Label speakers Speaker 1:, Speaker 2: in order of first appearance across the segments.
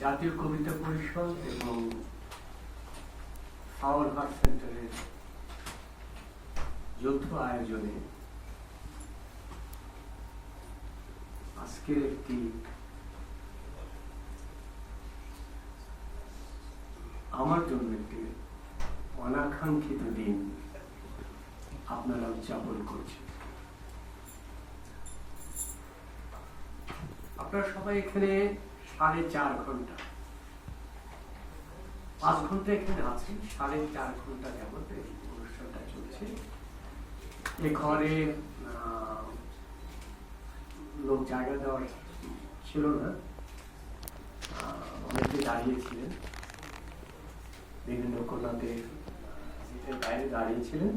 Speaker 1: জাতীয় কবিতা পরিষদ এবং পাওয়ার হার্ট সেন্টারের যৌথ আয়োজনে আজকের একটি আমার জন্য একটি অনাকাঙ্ক্ষিত দিন আপনারা উদযাপন করছেন। আপনারা সবাই এখানে সাড়ে চার ঘণ্টা। পাঁচ ঘণ্টা এখানে আছেন সাড়ে চার ঘণ্টা যাবত এই অনুষ্ঠানটা চলছে। এ ঘরে লোক জায়গা দেওয়ার ছিল না। অনেকে দাঁড়িয়েছিলেন। বিভিন্ন কন্যাদের বাইরে দাঁড়িয়েছিলেন।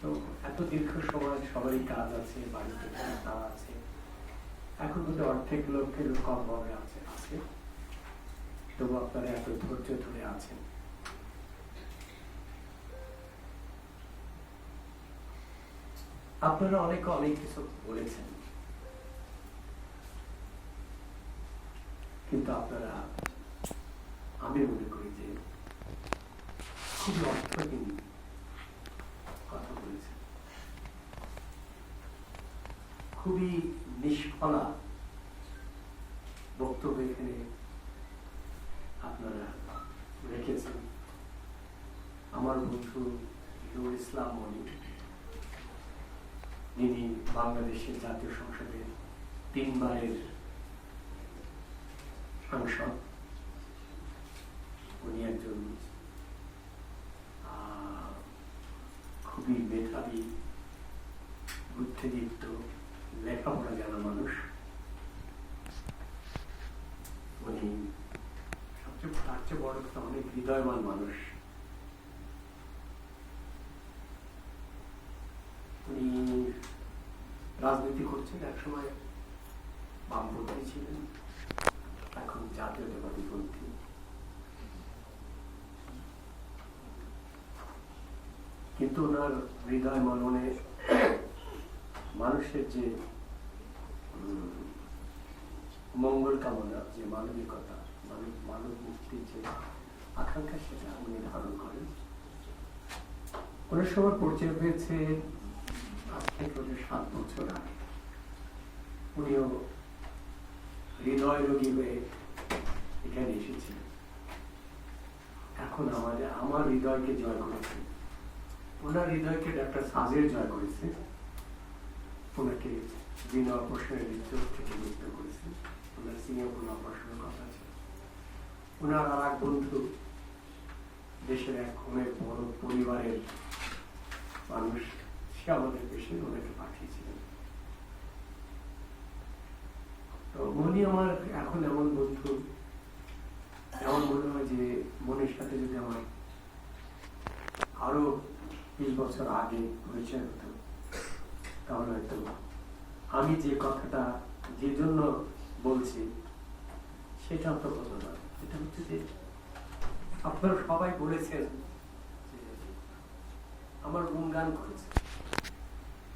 Speaker 1: তো এত দীর্ঘ সময় সবারই কাজ আছে, বাড়িতে কাজ আছে। এখন কিন্তু অর্ধেক লোকের কম ভাবে আছে আছে। তবু আপনারা এত ধৈর্য ধরে আছেন। আপনারা অনেকে অনেক কিছু বলেছেন। কিন্তু আপনারা, আমি মনে করি যে খুবই অর্থহীন কথা বলেছেন। খুবই নিষ্ফলা বক্তব্য এখানে আপনারা রেখেছেন। আমার বন্ধু হিরুল ইসলাম মনি, যিনি বাংলাদেশের জাতীয় সংসদের তিনবারের সাংসদ, উনি একজন খুবই মেধাবী বুদ্ধিদীপ্ত লেখাপড়া জানা মানুষ উনি সবচেয়ে বড় কথা, অনেক হৃদয়বান মানুষ। উনি রাজনীতি করছেন, একসময় বামপন্থী ছিলেন, এখন জাতীয়তাবাদী পন্থী। কিন্তু ওনার হৃদয় মননে মানুষের যে মঙ্গল কামনা, যে মানবিকতা মানব মানব মুক্তির যে আকাঙ্ক্ষা সেটা উনি ধারণ করেন। ওনার সময় পরিচয় হয়েছে আজ থেকে সাত বছর আগে। উনিও হৃদয় রোগী হয়ে এখানে এসেছিলেন। এখন আমাদের আমার হৃদয়কে জয় করেছে। ওনার হৃদয়কে ডাক্তার সাজের জয় করেছে। ওনাকে বিনা অপারেশনের ভিতর থেকে মুক্ত করেছে। ওনার সিঙ্গাপুর কথা ছিল ওনার আর এক বন্ধু, দেশের এক অনেক বড় পরিবারের মানুষ, সে আমাদের দেশে ওনাকে পাঠিয়েছিলেন। তো মনি আমার এখন এমন বন্ধু, এমন মনে হয় যে মনের সাথে যদি আমার আরও বিশ বছর আগে পরিচয় হতো, তাহলে হয়তো আমি যে কথাটা, যে জন্য বলছি, সেটা তো হতো না। এটা হচ্ছে যে আপনারা সবাই বলেছেন আমার গুণগান করেছে।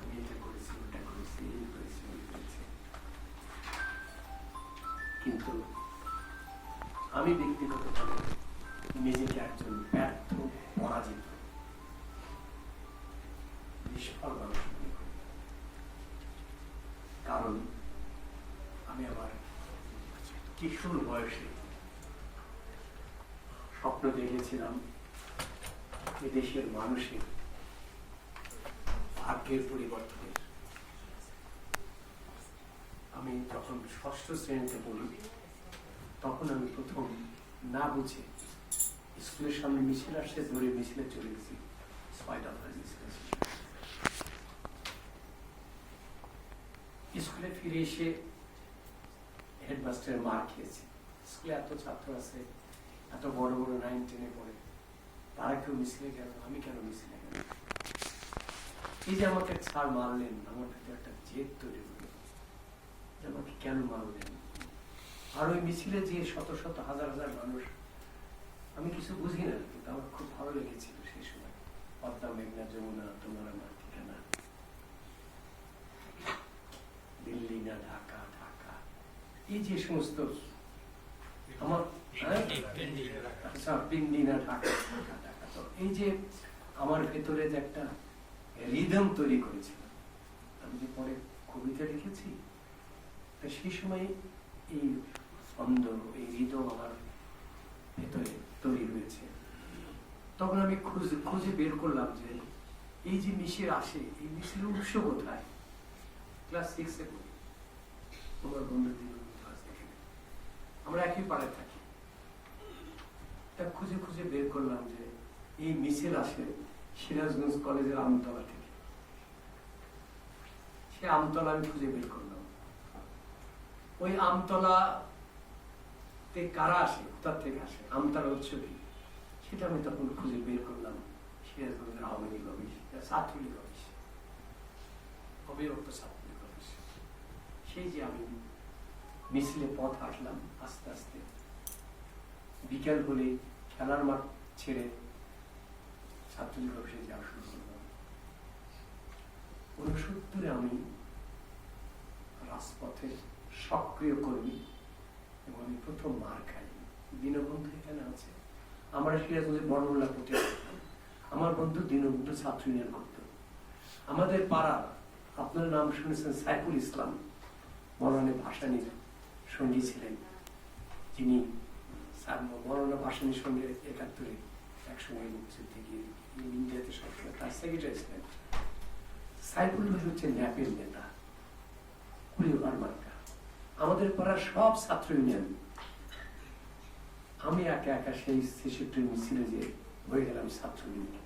Speaker 1: আমি এটা করেছি, ওটা করেছি, এই করেছি, ওই করেছি। কিন্তু আমি নিজেকে একজন ব্যর্থ পরাজিত, নিষ্ফল মানুষ কারণ আমি আমার কিশোর বয়সে স্বপ্ন দেখেছিলাম এদেশের মানুষের ভাগ্যের পরিবর্তনের। আমি যখন ষষ্ঠ শ্রেণীতে পড়ি, তখন আমি প্রথম না বুঝে স্কুলের সামনে মিছিল আসছে ধরে মিছিলে চলে গেছি স্কুলে ফিরে এসে হেডমাস্টারের মার খেয়েছি। স্কুলে এত ছাত্র আছে এত বড় বড় নাইন টেনে পড়ে। তারা কেউ মিছিলে গেল, আমি কেন মিছিলে গেল এই যে আমাকে ছাড় মারলেন, আমার ভিতরে একটা জেদ তৈরি হলো। যে আমাকে কেন মারলেন? আর ওই মিছিলে যে শত শত, হাজার হাজার মানুষ, আমি কিছু বুঝি না, কিন্তু আমার খুব ভালো লেগেছিল সেই সময়। পদ্মা, মেঘনা, যমুনা, তোমার আমার ঠিকানা। দিল্লি না, ঢাকা ঢাকা। এই যে সমস্ত আমার হ্যাঁ? আচ্ছা এই যে আমার ভেতরে যে একটা রিদম তৈরি করেছিল, আমি যে পরে কবিতা লিখেছি, তা সেই সময় এই ছন্দ এই রিদম আমার ভেতরে তৈরি হয়েছে। তখন আমি খুঁজে খুঁজে বের করলাম যে এই যে মিশির আসে, এই মিশির উৎস কোথায়? ক্লাস সিক্সে পড়ি। তোমার বন্ধু ক্লাস এখানে আমরা একই পাড়ায় থাকি। তা খুঁজে খুঁজে বের করলাম যে এই মিছিল আসে সিরাজগঞ্জ কলেজের আমতলা থেকে। সে আমতলা আমি খুঁজে বের করলাম। ওই আমতলা কারা আসে, কোথা থেকে আসে আমতলা উৎস কি? সেটা আমি তখন খুঁজে বের করলাম সিরাজগঞ্জের আওয়ামী লীগ অফিস ছাত্রলীগ অফিস অবিভক্ত ছাত্রলীগ অফিস। সেই যে আমি মিছিলে পথ হাঁটলাম আস্তে আস্তে। বিকেল হলে খেলার মাঠ ছেড়ে ছাত্রলীগ অফিসে যাওয়া শুরু করলাম। উনসত্তরে আমি রাজপথের সক্রিয় কর্মী এবং আমি প্রথম মার খাই। দীনবন্ধু এখানে আছে। আমরা সিরাজগঞ্জের বড়মূল্লা পথে আমার বন্ধু দীনবন্ধু ছাত্র ইউনিয়ন করত। আমাদের পাড়া, আপনার নাম শুনেছেন সাইফুল ইসলাম। মরণে ভাসানির সঙ্গী ছিলেন। ভাসানির সঙ্গে একাত্তরে একসময় মুক্তিযুদ্ধে গিয়ে ইন্ডিয়াতে সবসময় তার সেক্রেটারি ছিলেন। হচ্ছে ন্যাপের নেতা মার্কা। আমাদের পাড়ার সব ছাত্র ইউনিয়ন। আমি একা একা সেই ছেষট্টি মিছিলে যে হয়ে গেলাম ছাত্র ইউনিয়ন।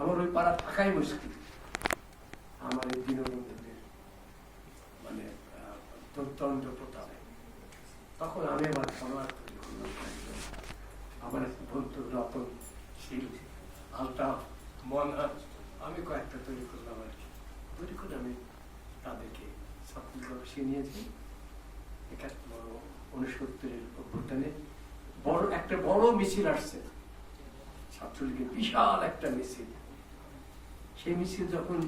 Speaker 1: আমার ওই পাড়া থাকাই মুশকিল আমার এই দীনবন্ধুদের মানে দুর্দণ্ড প্রতাপে। তখন আমি আমার করলাম আমার বন্ধু রতন শীল আলতা মনহা আমি কয়েকটা তৈরি করলাম আর কি। তৈরি করে আমি তাদেরকে অফিসে নিয়েছি। একাত্তর উনসত্তরের অভ্যুত্থানে বড় একটা বড় মিছিল আসছে। ছাত্রলীগের বিশাল একটা মিছিল। সেই মিছিল যখন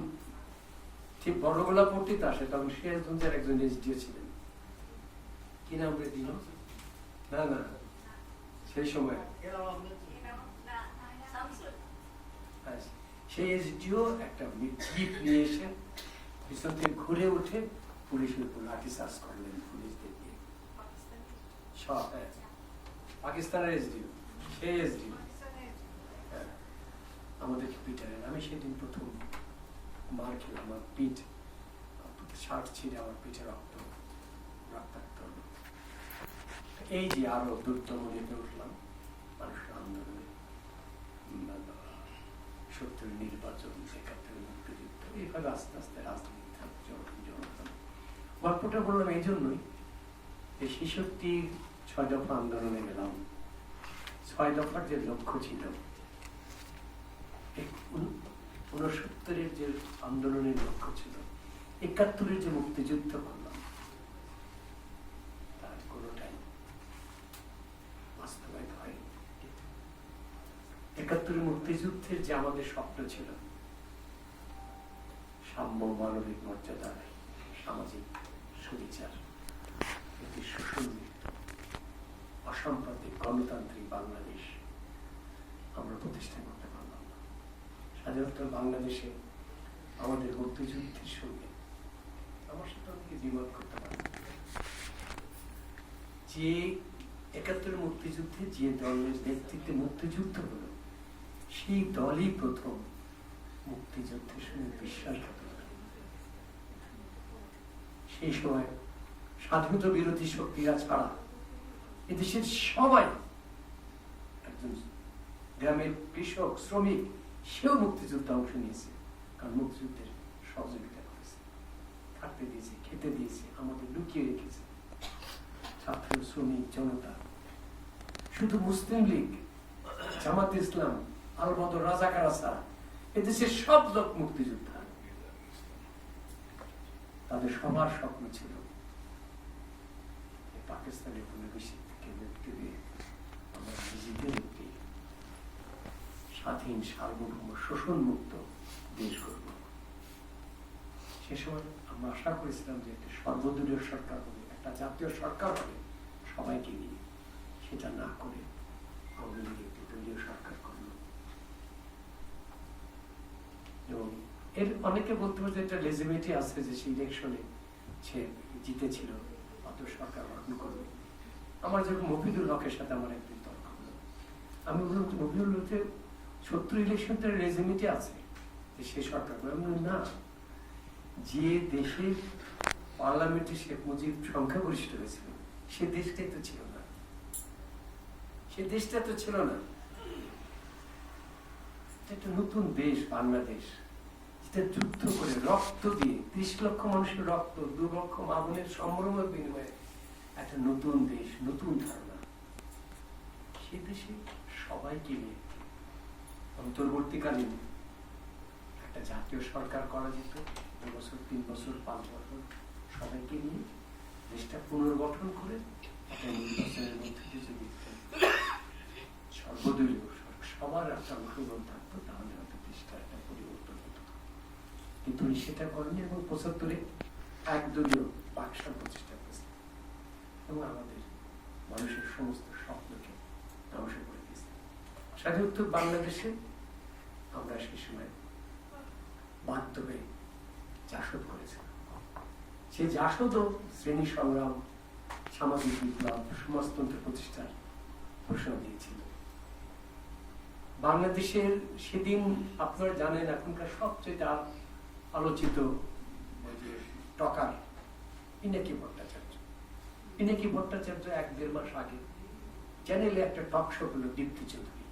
Speaker 1: ঠিক বড়গোলা পট্টিতে আসে তখন সিরাজগঞ্জের একজন এসডিও ছিলেন। কি নাম রে দিন না না সেই সময়। হ্যাঁ, সেই এসডিও একটা জিপ নিয়ে এসে পিছন থেকে ঘুরে উঠে পুলিশের উপর লাঠি চার্জ করলেন পুলিশদের সব হ্যাঁ। পাকিস্তানের এসডিও সেই এসডিও হ্যাঁ, আমাদেরকে পিটালেন আমি সেদিন প্রথম মার খেলাম আমার পিঠ শার্ট ছিঁড়ে আমার পিঠে রক্ত রক্তাক্ত হলো। এই যে আরও দুর্দম যেতে উঠলাম মানুষের আন্দোলনে উম, সত্তর নির্বাচন একাত্তর মুক্তিযুদ্ধ এইভাবে আস্তে আস্তে রাজনীতি থাকছে গল্পটা বললাম এই জন্যই যে ছেষট্টি ছয় দফা আন্দোলনে গেলাম ছয় দফার যে লক্ষ্য ছিল ঊনসত্তরের যে আন্দোলনের লক্ষ্য ছিল, একাত্তরের যে মুক্তিযুদ্ধ করলাম, তার কোনোটাই বাস্তবায়িত হয়নি। একাত্তরের মুক্তিযুদ্ধের যে আমাদের স্বপ্ন ছিল, সাম্য মানবিক মর্যাদা, সামাজিক সুবিচার একটি সুসংগঠিত অসাম্প্রদায়িক গণতান্ত্রিক বাংলাদেশ আমরা প্রতিষ্ঠা করতে পারলাম না স্বাধীনতা বাংলাদেশে আমাদের মুক্তিযুদ্ধের সঙ্গে আমার সাথে অনেকে দ্বিমত করতে পারে যে একাত্তরের মুক্তিযুদ্ধে যে দলের নেতৃত্বে মুক্তিযুদ্ধ হলো, সেই দলই প্রথম মুক্তিযুদ্ধের সঙ্গে বিশ্বাসঘাত। সেই সময় স্বাধীনতা বিরোধী শক্তিরা ছাড়া এদেশের সবাই একজন গ্রামের কৃষক, শ্রমিক সেও মুক্তিযুদ্ধে অংশ নিয়েছে কারণ মুক্তিযুদ্ধের সহযোগিতা করেছে থাকতে দিয়েছে খেতে দিয়েছে আমাদের লুকিয়ে রেখেছে ছাত্র শ্রমিক জনতা শুধু মুসলিম লীগ জামাত ইসলাম আলবদর রাজাকার ছাড়া এদেশের সব লোক মুক্তিযোদ্ধা তাদের সবার স্বপ্ন ছিল পাকিস্তানের উপনিবেশিক দিয়ে আমরা নিজেদের স্বাধীন সার্বভৌম শোষণ মুক্ত দেশ করব সে সময় আমরা আশা করেছিলাম যে একটি সর্বদলীয় সরকার হবে, একটা জাতীয় সরকার হবে সবাইকে নিয়ে সেটা না করে আওয়ামী লীগ একটি দলীয় সরকার করল। এবং এর অনেকে বলতে পারে একটা লেজিমেটি আছে যে সে ইলেকশনে সে জিতেছিল, অত সরকার গঠন করবে আমার যখন মফিদুল হকের সাথে আমার একদিন তর্ক হলো। আমি বললাম মফিদুল হকে রেজিমেটি আছে। যে সে সরকার। না, যে দেশে পার্লামেন্টে শেখ মুজিব সংখ্যাগরিষ্ঠ হয়েছিল সে দেশটাই তো ছিল না। সে দেশটা তো ছিল না। একটা নতুন দেশ, বাংলাদেশ। যেটা যুদ্ধ করে রক্ত দিয়ে, ত্রিশ লক্ষ মানুষের রক্ত, দু লক্ষ মামুনের সম্ভ্রমের বিনিময়ে একটা নতুন দেশ, নতুন ধারণা। সে দেশে সবাইকে নিয়ে অন্তর্বর্তীকালীন একটা জাতীয় সরকার করা যেত, দু বছর, তিন বছর, পাঁচ বছর, সবাইকে নিয়ে দেশটা পুনর্গঠন করে নির্বাচনের মধ্যে দিয়ে সর্বদলীয় সবার একটা অংশগ্রহণ থাকতো, তাহলে হয়তো দেশটা একটা পরিবর্তন হতো। কিন্তু সেটা করেনি এবং পঁচাত্তরে একদলীয় বাকশাল প্রচেষ্টা করেছে এবং আমাদের মানুষের সমস্ত স্বপ্নকে ধ্বংস করে বাংলাদেশে, আমরা সেই সময় হয়ে জাসদ করেছিলাম। সেই জাসদও শ্রেণি সংগ্রাম, সামাজিক বিপ্লব, সমাজতন্ত্র প্রতিষ্ঠার ঘোষণা দিয়েছিল। বাংলাদেশের সেদিন আপনারা জানেন, এখনকার সবচেয়ে আলোচিত টকার পিনাকি ভট্টাচার্য। পিনাকি ভট্টাচার্য এক দেড় মাস আগে চ্যানেলে একটা টক শো হলো দীপ্তি চৌধুরী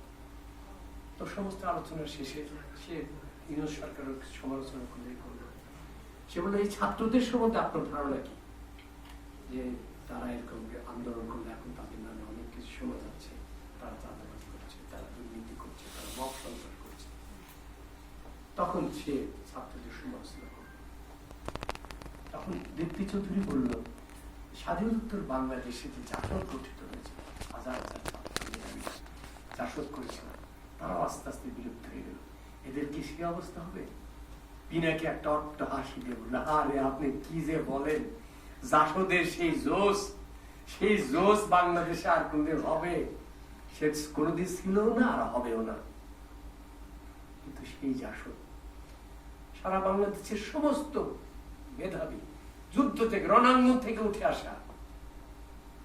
Speaker 1: তো সমস্ত আলোচনার শেষে সে ইউনুস সরকারের সমালোচনা করে করল। সে বলে এই ছাত্রদের সম্বন্ধে আপনার ধারণা কি? যে তারা এরকম আন্দোলন করলে এখন তাদের নামে অনেক কিছু শোনা যাচ্ছে। তারা চাঁদাবাজি করছে, তারা দুর্নীতি করছে, তারা মব সন্ত্রাস করছে। তখন সে ছাত্রদের সমালোচনা করল। তখন দীপ্তি চৌধুরী বলল স্বাধীনোত্তর বাংলাদেশে যে জাসদ গঠিত হয়েছে, হাজার হাজার ছাত্র জাসদ করেছিলাম। তারাও আস্তে আস্তে বিলুপ্ত হয়ে গেল। এদের কি সে অবস্থা হবে? পিনাকে একটা অট্ট হাসি দিয়ে বলল, আরে, আপনি কি যে বলেন? জাসদের সেই জোশ সেই জোশ বাংলাদেশে আর কোনদিন হবে? সে কোনোদিন ছিল না আর হবেও না। কিন্তু সেই জাসদ, সারা বাংলাদেশের সমস্ত মেধাবী, যুদ্ধ থেকে রণাঙ্গন থেকে উঠে আসা,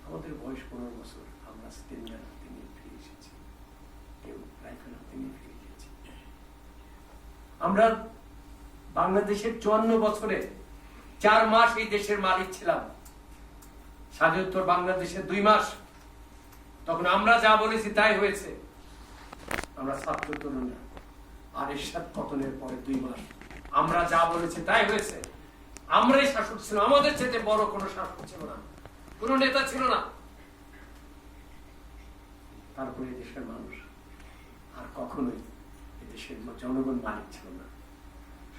Speaker 1: আমাদের বয়স পনেরো বছর, আমরা স্টেমিনার হাতে নিয়ে ফিরে এসেছি কেউ রাইফেল হাতে নিয়ে ফিরে গিয়েছি আমরা বাংলাদেশের চুয়ান্ন বছরে চার মাস এই দেশের মালিক ছিলাম। স্বাধীনোত্তর বাংলাদেশের দুই মাস। তখন আমরা যা বলেছি তাই হয়েছে। আমরা ছাত্র তরুণরা আর এরশাদ পতনের পরে দুই মাস। আমরা যা বলেছি তাই হয়েছে। আমরাই শাসক ছিলাম। আমাদের চেয়ে বড় কোনো শাসক ছিল না। কোনো নেতা ছিল না। তারপরে দেশের মানুষ আর কখনোই এদেশের জনগণ মালিক ছিল না।